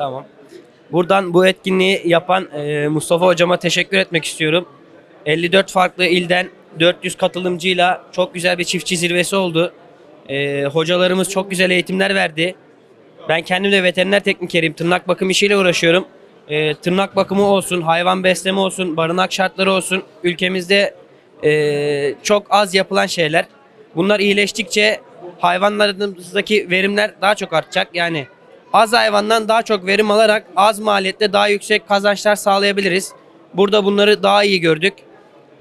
Tamam. Buradan bu etkinliği yapan e, Mustafa hocama teşekkür etmek istiyorum. 54 farklı ilden 400 katılımcıyla çok güzel bir çiftçi zirvesi oldu. E, hocalarımız çok güzel eğitimler verdi. Ben kendim de veteriner teknikeriyim. Tırnak bakım işiyle uğraşıyorum. E, tırnak bakımı olsun, hayvan besleme olsun, barınak şartları olsun. Ülkemizde e, çok az yapılan şeyler. Bunlar iyileştikçe hayvanlarımızdaki verimler daha çok artacak. Yani az hayvandan daha çok verim alarak az maliyette daha yüksek kazançlar sağlayabiliriz. Burada bunları daha iyi gördük.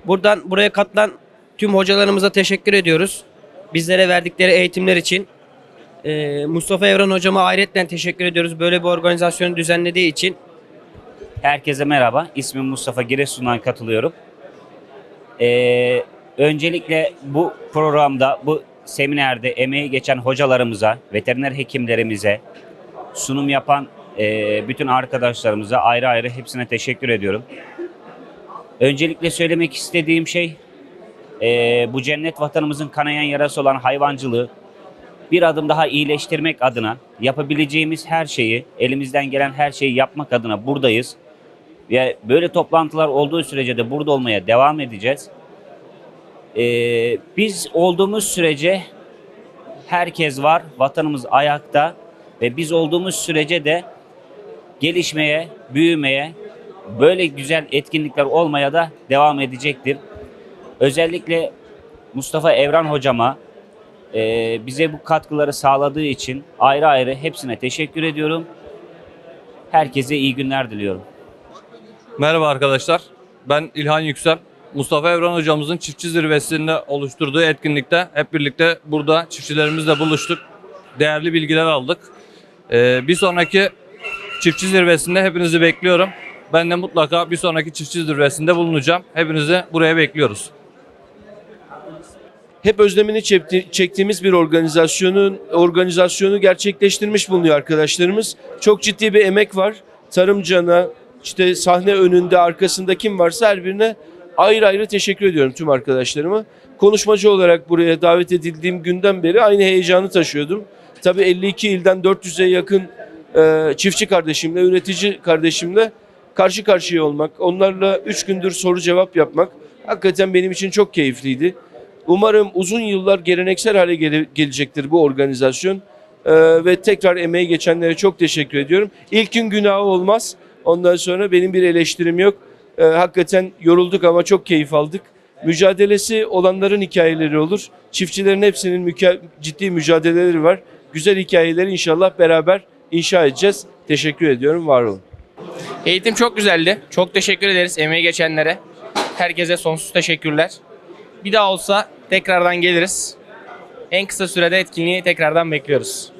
Buradan buraya katılan tüm hocalarımıza teşekkür ediyoruz. Bizlere verdikleri eğitimler için. Ee, Mustafa Evren hocama ayrıca teşekkür ediyoruz. Böyle bir organizasyonu düzenlediği için. Herkese merhaba. İsmim Mustafa Giresun'dan katılıyorum. Ee, öncelikle bu programda, bu seminerde emeği geçen hocalarımıza, veteriner hekimlerimize, sunum yapan e, bütün arkadaşlarımıza ayrı ayrı hepsine teşekkür ediyorum. Öncelikle söylemek istediğim şey, e, bu cennet vatanımızın kanayan yarası olan hayvancılığı bir adım daha iyileştirmek adına yapabileceğimiz her şeyi, elimizden gelen her şeyi yapmak adına buradayız. Ve böyle toplantılar olduğu sürece de burada olmaya devam edeceğiz. Ee, biz olduğumuz sürece herkes var, vatanımız ayakta ve biz olduğumuz sürece de gelişmeye, büyümeye, böyle güzel etkinlikler olmaya da devam edecektir. Özellikle Mustafa Evran hocama e, bize bu katkıları sağladığı için ayrı ayrı hepsine teşekkür ediyorum. Herkese iyi günler diliyorum. Merhaba arkadaşlar. Ben İlhan Yüksel. Mustafa Evran hocamızın çiftçi zirvesinde oluşturduğu etkinlikte hep birlikte burada çiftçilerimizle buluştuk. Değerli bilgiler aldık. Ee, bir sonraki çiftçi zirvesinde hepinizi bekliyorum. Ben de mutlaka bir sonraki çiftçi zirvesinde bulunacağım. Hepinizi buraya bekliyoruz. hep özlemini çekti- çektiğimiz bir organizasyonun organizasyonu gerçekleştirmiş bulunuyor arkadaşlarımız. Çok ciddi bir emek var. Tarımcana, işte sahne önünde, arkasında kim varsa her birine ayrı ayrı teşekkür ediyorum tüm arkadaşlarıma. Konuşmacı olarak buraya davet edildiğim günden beri aynı heyecanı taşıyordum. Tabii 52 ilden 400'e yakın e, çiftçi kardeşimle, üretici kardeşimle karşı karşıya olmak, onlarla 3 gündür soru cevap yapmak hakikaten benim için çok keyifliydi. Umarım uzun yıllar geleneksel hale gele- gelecektir bu organizasyon. Ee, ve tekrar emeği geçenlere çok teşekkür ediyorum. İlkin günahı olmaz. Ondan sonra benim bir eleştirim yok. Ee, hakikaten yorulduk ama çok keyif aldık. Mücadelesi olanların hikayeleri olur. Çiftçilerin hepsinin müke- ciddi mücadeleleri var. Güzel hikayeleri inşallah beraber inşa edeceğiz. Teşekkür ediyorum. Var olun. Eğitim çok güzeldi. Çok teşekkür ederiz emeği geçenlere. Herkese sonsuz teşekkürler. Bir daha olsa tekrardan geliriz. En kısa sürede etkinliği tekrardan bekliyoruz.